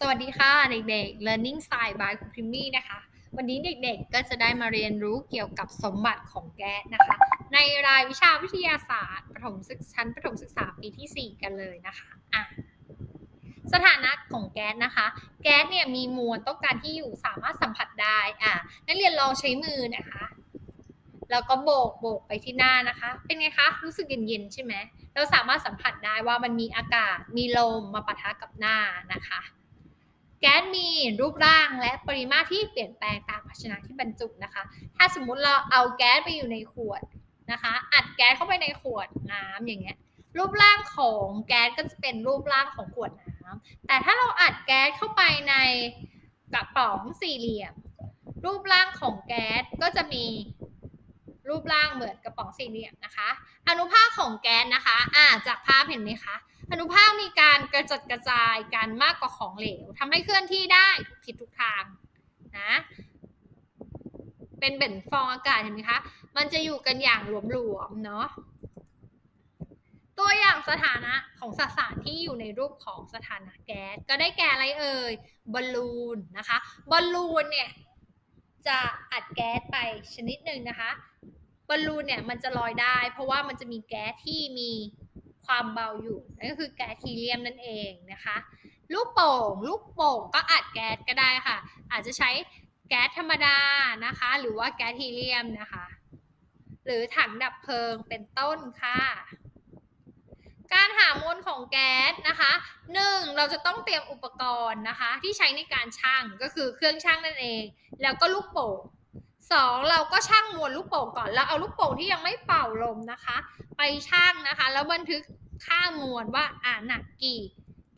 สวัสดีค่ะเด็กๆ Learning Style by คุณพิมมี่นะคะ วันนี้เด็กๆ ก็จะได้มาเรียนรู้เกี่ยวกับสมบัติของแก๊สนะคะ ในรายวิชาวิทยาศาสตร์ประถมศึกชั้นประถมศึกษาปีที่ 4 กันเลยนะคะอะสถานะของแก๊สนะคะ แก๊สเนี่ยมีมวลต้องการที่อยู่สามารถสัมผัสได้อะนักเรียนลองใช้มือนะคะ แล้วก็โบกโบกไปที่หน้านะคะ เป็นไงคะรู้สึกเย็นๆใช่ไหมเราสามารถสัมผัสได้ว่ามันมีอากาศมีลมมาปะทะกับหน้านะคะ แก๊สมีรูปร่างและปริมาตรที่เปลี่ยนแปลงตามภาชนะที่บรรจุนะคะ ถ้าสมมุติเราเอาแก๊สไปอยู่ในขวดนะคะ อัดแก๊สเข้าไปในขวดน้ำอย่างเงี้ย รูปร่างของแก๊สก็จะเป็นรูปร่างของขวดน้ำแต่ถ้าเราอัดแก๊สเข้าไปในกระป๋องสี่เหลี่ยม รูปร่างของแก๊สก็จะมีรูปร่างเหมือนกระป๋องสี่เหลี่ยมนะคะ อนุภาคของแก๊สนะคะ อ่าจากภาพเห็นไหมคะ อนุภาคมีการกระจัดกระจายกันมากกว่าของเหลวทำให้เคลื่อนที่ได้ทุกทิศทุกทางนะเป็นเบ่นฟองอากาศเห็นไหมคะ มันจะอยู่กันอย่างหลวมๆเนาะ ตัวอย่างสถานะของสสารที่อยู่ในรูปของสถานะแก๊สก็ได้แก่อะไรเอ่ย บอลลูนนะคะ บอลลูนเนี่ยจะอัดแก๊สไปชนิดหนึ่งนะคะ บอลลูนเนี่ยมันจะลอยได้ เพราะว่ามันจะมีแก๊สที่มี ความเบาอยู่นั่นก็คือแก๊สฮีเลียมนั่นเองนะคะลูกโป่งลูกโป่งก็อัดแก๊สก็ได้ค่ะ อาจจะใช้แก๊สธรรมดานะคะ หรือว่าแก๊สฮีเลียมนะคะ หรือถังดับเพลิงเป็นต้นค่ะ การหามวลของแก๊สนะคะหนึ่งเราจะต้องเตรียมอุปกรณ์นะคะ ที่ใช้ในการชั่งก็คือเครื่องชั่งนั่นเอง แล้วก็ลูกโป่ง สองเราก็ชั่งมวลลูกโป่งก่อนแล้วเอาลูกโป่งที่ยังไม่เป่าลมนะคะ ไปชั่งนะคะ แล้วบันทึกค่ามวลว่าอ่าหนักกี่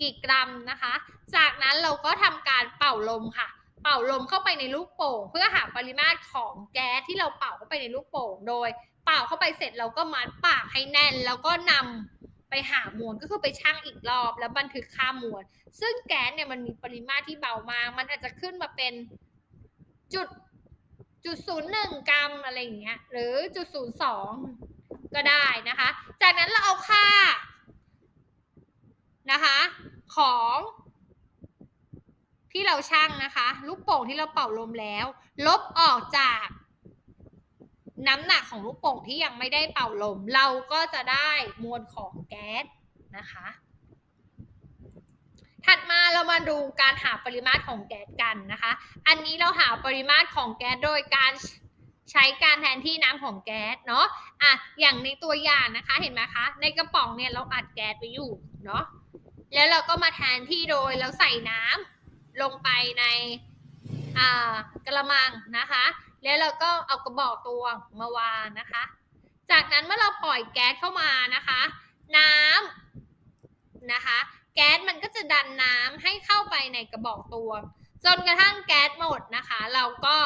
กี่กรัมนะคะ จากนั้นเราก็ทำการเป่าลมค่ะ เป่าลมเข้าไปในลูกโป่ง เพื่อหาปริมาตรของแก๊สที่เราเป่าเข้าไปในลูกโป่งโดย เป่าเข้าไปเสร็จเราก็มัดปากให้แน่น แล้วก็นำไปหามวลก็คือไปชั่งอีกรอบ แล้วบันทึกค่ามวลซึ่งแก๊สเนี่ยมันมีปริมาตรที่เบามากมันอาจจะขึ้นมาเป็นจุด จุดศูนย์หนึ่งกรัมอะไรอย่างเงี้ยหรือจุดศูนย์สองก็ได้นะคะ จากนั้นเราเอาค่านะคะของที่เราชั่งนะคะ ลูกโป่งที่เราเป่าลมแล้ว ลบออกจากน้ำหนักของลูกโป่งที่ยังไม่ได้เป่าลม เราก็จะได้มวลของแก๊สนะคะ ถัดมาเรามาดูการหาปริมาตรของแก๊สกันนะคะ อันนี้เราหาปริมาตรของแก๊สโดยการใช้การแทนที่น้ำของแก๊สเนาะ อะ อย่างในตัวอย่างนะคะ เห็นไหมคะ ในกระป๋องเนี่ยเราอัดแก๊สไปอยู่เนาะ แล้วเราก็มาแทนที่โดยเราใส่น้ำลงไปในอ่ากระมังนะคะ แล้วเราก็เอากระบอกตวงมาวางนะคะ จากนั้นเมื่อเราปล่อยแก๊สเข้ามานะคะ น้ำนะคะ แก๊สมันก็จะดันน้ำให้เข้าไปในกระบอกตวง จนกระทั่งแก๊สหมดนะคะ เราก็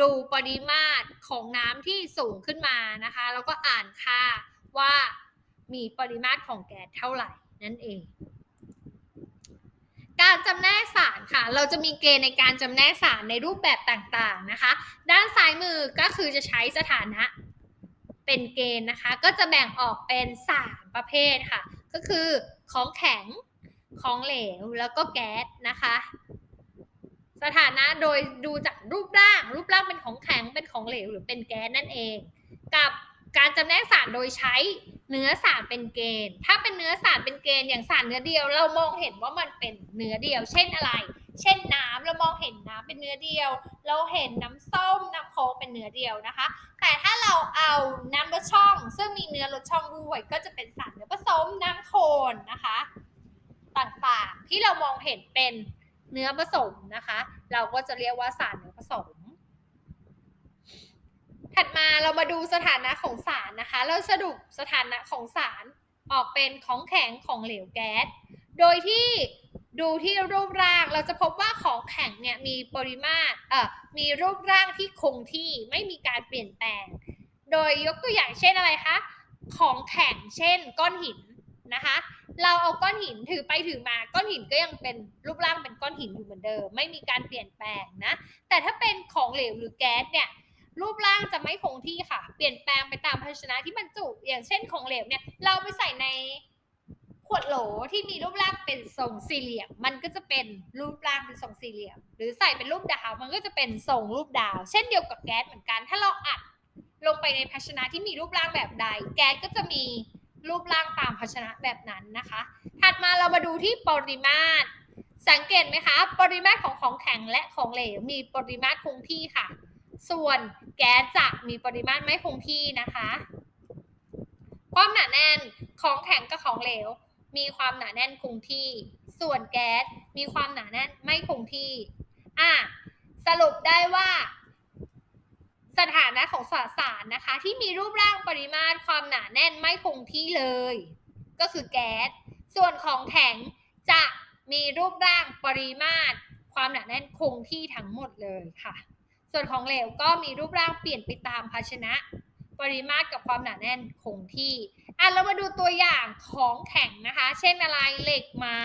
ดูปริมาตรของน้ำที่สูงขึ้นมานะคะ แล้วก็อ่านค่าว่ามีปริมาตรของแก๊สเท่าไหร่นั่นเอง การจำแนกสารค่ะ เราจะมีเกณฑ์ในการจำแนกสารในรูปแบบต่างๆนะคะ ด้านซ้ายมือก็คือจะใช้สถานะเป็นเกณฑ์นะคะ ก็จะแบ่งออกเป็น 3 ประเภทค่ะ ก็คือของแข็ง ของเหลวแล้วก็แก๊สนะคะ สถานะโดยดูจากรูปร่าง รูปร่างเป็นของแข็งเป็นของเหลวหรือเป็นแก๊สนั่นเอง กับการจำแนกสารโดยใช้เนื้อสารเป็นเกณฑ์ ถ้าเป็นเนื้อสารเป็นเกณฑ์อย่างสารเนื้อเดียว เรามองเห็นว่ามันเป็นเนื้อเดียว เช่นอะไร เช่นน้ำเรามองเห็นน้ำเป็นเนื้อเดียว เราเห็นน้ำส้มน้ำโค้กเป็นเนื้อเดียวนะคะ แต่ถ้าเราเอาน้ำรสช่อง ซึ่งมีเนื้อรสช่องด้วยก็จะเป็นสารเนื้อผสมน้ำโคนนะคะ ต่างๆ ที่เรามองเห็นเป็นเนื้อผสมนะคะ เราก็จะเรียกว่าสารเนื้อผสม ถัดมาเรามาดูสถานะของสารนะคะ เราสรุปสถานะของสารออกเป็นของแข็งของเหลวแก๊ส โดยที่ดูที่รูปร่างเราจะพบว่าของแข็งเนี่ยมีปริมาตรเอ่อมีรูปร่างที่คงที่ไม่มีการเปลี่ยนแปลง โดยยกตัวอย่างเช่นอะไรคะ ของแข็งเช่น ก้อนหิน นะคะ เราเอาก้อนหินถือไปถือมาก้อนหินก็ยังเป็นรูปร่างเป็นก้อนหินอยู่เหมือนเดิม ไม่มีการเปลี่ยนแปลงนะ แต่ถ้าเป็นของเหลวหรือแก๊สเนี่ยรูปร่างจะไม่คงที่ค่ะ เปลี่ยนแปลงไปตามภาชนะที่บรรจุ อย่างเช่นของเหลวเนี่ย เราไปใส่ในขวดโหลที่มีรูปร่างเป็นทรงสี่เหลี่ยม มันก็จะเป็นรูปร่างเป็นทรงสี่เหลี่ยม หรือใส่เป็นรูปดาว มันก็จะเป็นทรงรูปดาว เช่นเดียวกับแก๊สเหมือนกัน ถ้าเราอัดลงไปในภาชนะที่มีรูปร่างแบบใด แก๊สก็จะมี รูปร่างตามภาชนะแบบนั้นนะคะ ถัดมาเรามาดูที่ปริมาตร สังเกตไหมคะ ปริมาตรของของแข็งและของเหลว มีปริมาตรคงที่ค่ะ ส่วนแก๊สจะมีปริมาตรไม่คงที่นะคะ ความหนาแน่นของแข็งกับของเหลว มีความหนาแน่นคงที่ ส่วนแก๊สมีความหนาแน่นไม่คงที่ อะ สรุปได้ว่าสถา นะของสสารนะคะ ที่มีรูปร่างปริมาตรความหนาแน่นไม่คงที่เลย ก็คือแก๊ส ส่วนของแข็งจะมีรูปร่างปริมาตร ความหนาแน่นคงที่ทั้งหมดเลยค่ะ ส่วนของเหลวก็มีรูปร่างเปลี่ยนไปตามภาชนะ ปริมาตรกับความหนาแน่นคงที่อะเรามาดูตัวอย่างของแข็งนะคะ เช่นอะไรเหล็กไม้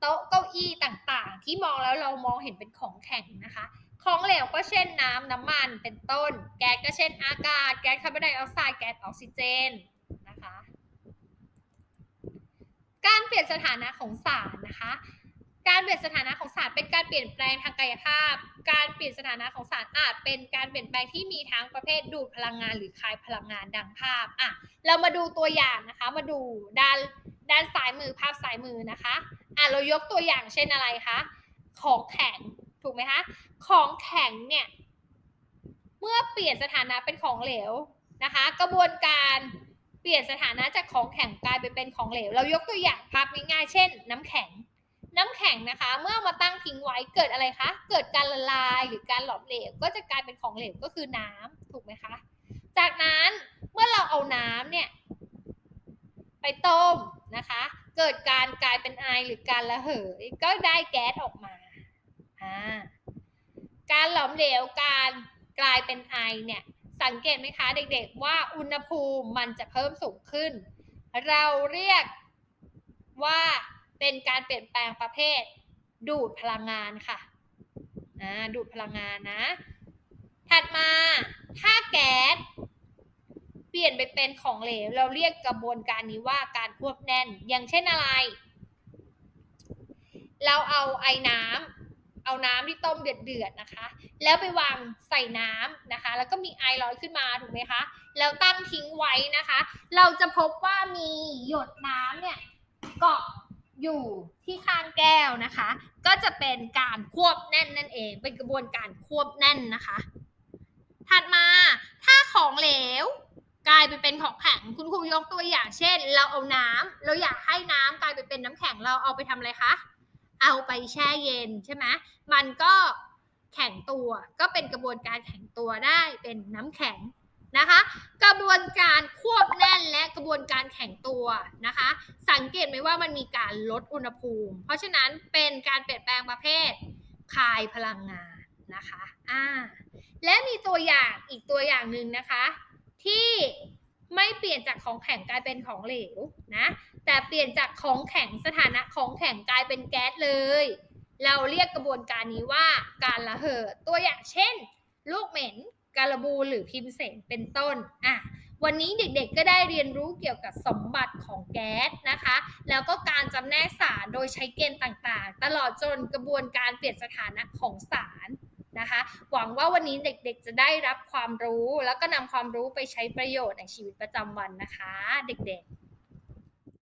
โต๊ะเก้าอี้ต่างๆ ที่มองแล้วเรามองเห็นเป็นของแข็งนะคะ ของเหลวก็เช่นน้ำน้ำมันเป็นต้น แก๊สก็เช่นอากาศ แก๊สคาร์บอนไดออกไซด์ แก๊สออกซิเจนนะคะ การเปลี่ยนสถานะของสารนะคะ การเปลี่ยนสถานะของสารเป็นการเปลี่ยนแปลงทางกายภาพ การเปลี่ยนสถานะของสารอาจเป็นการเปลี่ยนแปลงที่มีทั้งประเภทดูดพลังงานหรือคายพลังงานดังภาพอะเรามาดูตัวอย่างนะคะ มาดูด้านด้านซ้ายมือภาพซ้ายมือนะคะอะเรายกตัวอย่างเช่นอะไรคะ ของแข็ง ถูกไหมคะของแข็งเนี่ยเมื่อเปลี่ยนสถานะเป็นของเหลวนะคะ กระบวนการเปลี่ยนสถานะจากของแข็งกลายไปเป็นของเหลว เรายกตัวอย่างภาพง่ายๆเช่น น้ำแข็ง น้ำแข็งนะคะ เมื่อมาตั้งทิ้งไว้เกิดอะไรคะ เกิดการละลายหรือการหลอมเหลว ก็จะกลายเป็นของเหลวก็คือน้ำถูกไหมคะ จากนั้นเมื่อเราเอาน้ำเนี่ยไปต้มนะคะ เกิดการกลายเป็นไอหรือการระเหยก็ได้แก๊สออกมา อ่าการหลอมเหลวการกลายเป็นไอเนี่ยสังเกตไหมคะเด็กๆว่าอุณหภูมิมันจะเพิ่มสูงขึ้น เราเรียกว่าเป็นการเปลี่ยนแปลงประเภท ดูดพลังงานค่ะอ่าดูดพลังงานนะ ถัดมาถ้าแก๊สเปลี่ยนไปเป็นของเหลว เราเรียกกระบวนการนี้ว่าการควบแน่น อย่างเช่นอะไร เราเอาไอ้น้ำ เอาน้ำที่ต้มเดือดๆนะคะ แล้วไปวางใส่น้ำนะคะ แล้วก็มีไอลอยขึ้นมาถูกไหมคะแล้วตั้งทิ้งไว้นะคะ เราจะพบว่ามีหยดน้ำเนี่ยเกาะอยู่ที่ข้างแก้วนะคะ ก็จะเป็นการควบแน่นนั่นเอง เป็นกระบวนการควบแน่นนะคะ ถัดมาถ้าของเหลวกลายไปเป็นของแข็งคุณครูยกตัวอย่างเช่น เราเอาน้ำเราอยากให้น้ำกลายไปเป็นน้ำแข็งเราเอาไปทำอะไรคะ เอาไปแช่เย็นใช่ไหมมันก็แข็งตัวก็เป็นกระบวนการแข็งตัวได้เป็นน้ำแข็งนะคะ กระบวนการควบแน่นและกระบวนการแข็งตัวนะคะ สังเกตไหมว่ามันมีการลดอุณหภูมิ เพราะฉะนั้นเป็นการเปลี่ยนแปลงประเภทคายพลังงานนะคะอ่าและมีตัวอย่างอีกตัวอย่างหนึ่งนะคะ ที่ ลี่ยนจากของแข็งกลายเป็นของเหลวนะ แต่เปลี่ยนจากของแข็งสถานะของแข็งกลายเป็นแก๊สเลย เราเรียกกระบวนการนี้ว่าการระเหยตัวอย่างเช่น ลูกเหม็นการบูหรือพิมเสนเป็นต้น อะ วันนี้เด็กๆ ก็ได้เรียนรู้เกี่ยวกับสมบัติของแก๊สนะคะ แล้วก็การจำแนกสารโดยใช้เกณฑ์ต่างๆ ตลอดจนกระบวนการเปลี่ยนสถานะของสาร นะคะ หวังว่าวันนี้เด็กๆจะได้รับความรู้ แล้วก็นำความรู้ไปใช้ประโยชน์ในชีวิตประจำวันนะคะ เด็กๆ